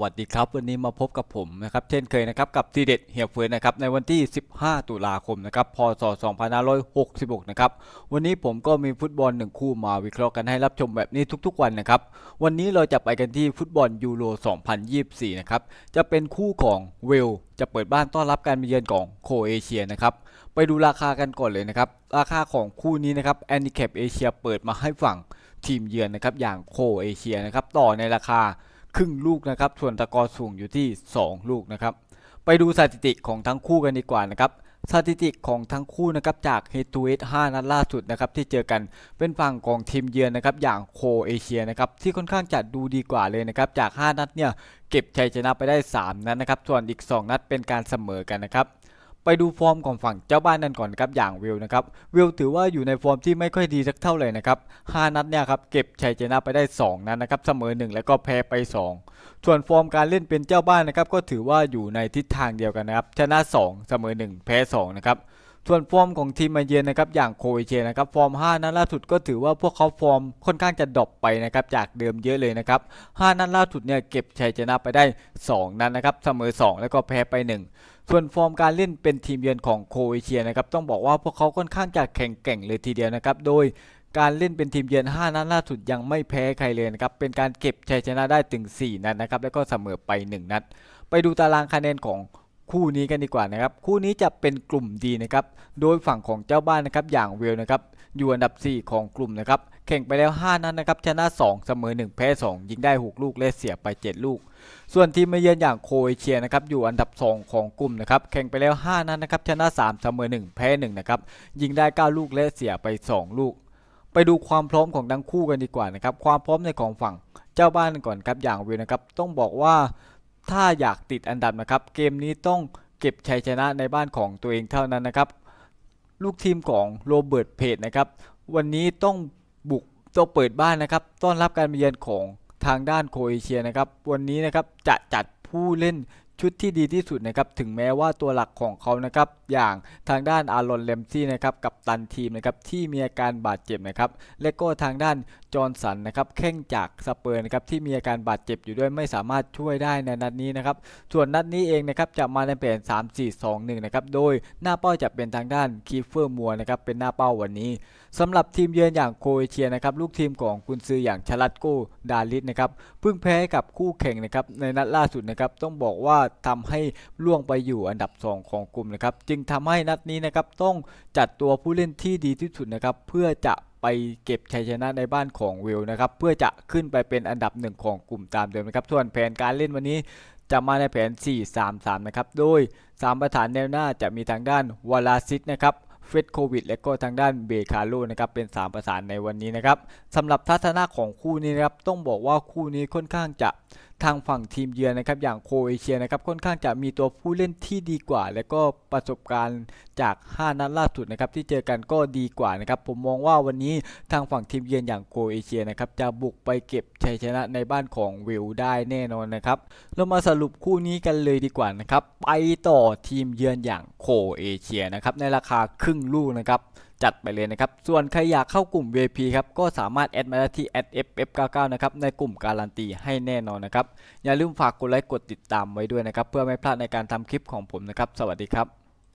วัสดีครับ วันนี้มาพบกับผมนะครับเช่นเคยนะครับกับทีเด็ดเฮียบเฟิร์นะครับในวันที่ 15 ตุลาคมนะครับพศ 2566 นะครับวันนี้ผมก็มีฟุตบอลหนึ่งคู่มาวิเคราะห์กันให้รับชมแบบนี้ทุกๆวันนะครับวันนี้เราจะไปกันที่ฟุตบอลยูโร 2024 นะครับจะเป็นคู่ของเวลจะเปิดบ้านต้อนรับการมาเยือนของโคเอเชียนะครับไปดูราคากันก่อนเลยนะครับราคาของคู่นี้นะครับแอนดิแคปเอเชียเปิดมาให้ฝั่งทีมเยือนนะครับอย่างโคเอเชียนะครับต่อในราคา ครึ่งลูกนะครับ ส่วนตะกอสูงอยู่ที่ 2 ลูกนะครับ ไปดูสถิติของทั้งคู่กันดีกว่านะครับสถิติของทั้งคู่นะครับจาก Head to Head 5นัดล่าสุดนะครับที่เจอกันเป็นฝั่งของทีมเยือนนะครับอย่างโคเอเชียนะครับที่ค่อนข้างจะดูดีกว่าเลยนะครับจาก 5 นัดเนี่ยเก็บชัยชนะไปได้ 3 นัดนะครับส่วนอีก 2 นัดเป็นการเสมอกันนะครับ ไปดูฟอร์มของฝั่งเจ้าบ้านนั่นก่อนครับอย่างวิลนะครับวิลถือว่าอยู่ในฟอร์มที่ไม่ค่อยดีสักเท่าไหร่นะครับ5นัดเนี่ยครับเก็บชัยชนะไปได้ 2 นัดนะครับเสมอ 1 แล้วก็แพ้ไป 2 ส่วนฟอร์มการเล่นเป็นเจ้าบ้านนะครับก็ถือว่าอยู่ในทิศทางเดียวกันนะครับชนะ 2 เสมอ 1 แพ้2นะครับ ส่วนฟอร์มของทีมมาเยือนนะครับอย่างโคเอเชียนะครับฟอร์ม 5 นัดล่าสุดก็ถือว่าพวกเขาฟอร์มค่อนข้างจะดรอปไปนะครับจากเดิมเยอะเลยนะครับ 5 นัดล่าสุดเนี่ยเก็บชัยชนะไปได้ 2 นัดนะครับเสมอ 2 แล้วก็แพ้ไป 1ส่วนฟอร์มการเล่นเป็นทีมเยือนของโคเอเชียนะครับต้องบอกว่าพวกเขาค่อนข้างจะแข็งแกร่งเลยทีเดียวนะครับโดยการเล่นเป็นทีมเยือน 5 นัดล่าสุดยังไม่แพ้ใครเลยนะครับเป็นการเก็บชัยชนะได้ถึง 4 นัดนะครับแล้วก็เสมอไป 1 นัด ไปดูตารางคะแนนของ คู่นี้กันดีกว่านะครับ คู่นี้จะเป็นกลุ่มดีนะครับ โดยฝั่งของเจ้าบ้านนะครับอย่างเวลนะครับอยู่อันดับ 4 ของกลุ่มนะครับแข่งไปแล้ว 5 นัดนนะครับชนะ 2 เสมอ 1 แพ้ 2 ยิงได้ 6 ลูกและเสียไป 7 ลูก ส่วนทีมมาเยือนอย่างโคเอเชียนะครับอยู่อันดับ 2 ของกลุ่มนะครับแข่งไปแล้ว 5 นัดนนะครับชนะ 3 เสมอ 1 แพ้ 1 นะครับยิงได้ 9 ลูกและเสียไป 2 ลูก ไปดูความพร้อมของทั้งคู่กันดีกว่านะครับความพร้อมในของฝั่งเจ้าบ้านกันก่อนครับอย่างเวลนะครับต้องบอกว่า ถ้าอยากติดอันดับนะครับ เกมนี้ต้องเก็บชัยชนะในบ้านของตัวเองเท่านั้นนะครับ ลูกทีมของโรเบิร์ตเพจนะครับ วันนี้ต้องบุกต้องเปิดบ้านนะครับ ต้อนรับการมาเยือนของทางด้านโคเอเชียนะครับ วันนี้นะครับจะจัดผู้เล่น ชุดที่ดีที่สุดนะครับถึงแม้ว่าตัวหลักของเขานะครับอย่างทางด้านอารอนเลมซี่นะครับกับตันทีมนะครับที่มีอาการบาดเจ็บนะครับและก็ทางด้านจอร์นสันนะครับแข้งจากสเปอร์นะครับที่มีอาการบาดเจ็บอยู่ด้วยไม่สามารถช่วยได้ในนัดนี้นะครับส่วนนัดนี้เองนะครับจะมาในแผน 3 4 2 1นะครับโดยหน้าเป้าจะเป็นทางด้านคีเฟอร์มัวนะครับเป็นหน้าเป้าวันนี้สำหรับทีมเยือนอย่างโคเอเชียนะครับลูกทีมของกุนซืออย่างชลัดโกดาลิสนะครับเพิ่งแพ้กับคู่แข่งนะครับในนัดล่าสุดนะครับต้องบอกว่าทำให้ล่วงไปอยู่อันดับ 2 ของกลุ่มนะครับ จึงทำให้นัดนี้นะครับต้องจัดตัวผู้เล่นที่ดีที่สุดนะครับ เพื่อจะไปเก็บชัยชนะในบ้านของเวลนะครับ เพื่อจะขึ้นไปเป็นอันดับหนึ่งของกลุ่มตามเดิมนะครับ ส่วนแผนการเล่นวันนี้จะมาในแผน 4-3-3 นะครับ โดย 3 ประธานแนวหน้าจะมีทางด้านวลาซิตนะครับเฟดโควิด และก็ทางด้านเบคาโลนะครับเป็น 3 ประธานในวันนี้นะครับสำหรับทัศนะของคู่นี้นะครับต้องบอกว่าคู่นี้ค่อนข้างจะ ทางฝั่งทีมเยือนนะครับอย่างโคเอเชียนะครับค่อนข้างจะมีตัวผู้เล่นที่ดีกว่า และก็ประสบการณ์จาก 5 นัดล่าสุดนะครับที่เจอกันก็ดีกว่านะครับผมมองว่าวันนี้ทางฝั่งทีมเยือนอย่างโคเอเชียนะครับจะบุกไปเก็บชัยชนะในบ้านของวิลได้แน่นอนนะครับเรามาสรุปคู่นี้กันเลยดีกว่านะครับไปต่อทีมเยือนอย่างโคเอเชียนะครับในราคาครึ่งลูกนะครับ จัดไปเลยนะครับ ส่วนใครอยากเข้ากลุ่ม VIP ครับก็สามารถแอดมาได้ที่ @ff99 นะครับในกลุ่มการันตีให้แน่นอนนะครับอย่าลืมฝากกดไลค์กดติดตามไว้ด้วยนะครับเพื่อไม่พลาดในการทำคลิปของผมนะครับ สวัสดีครับ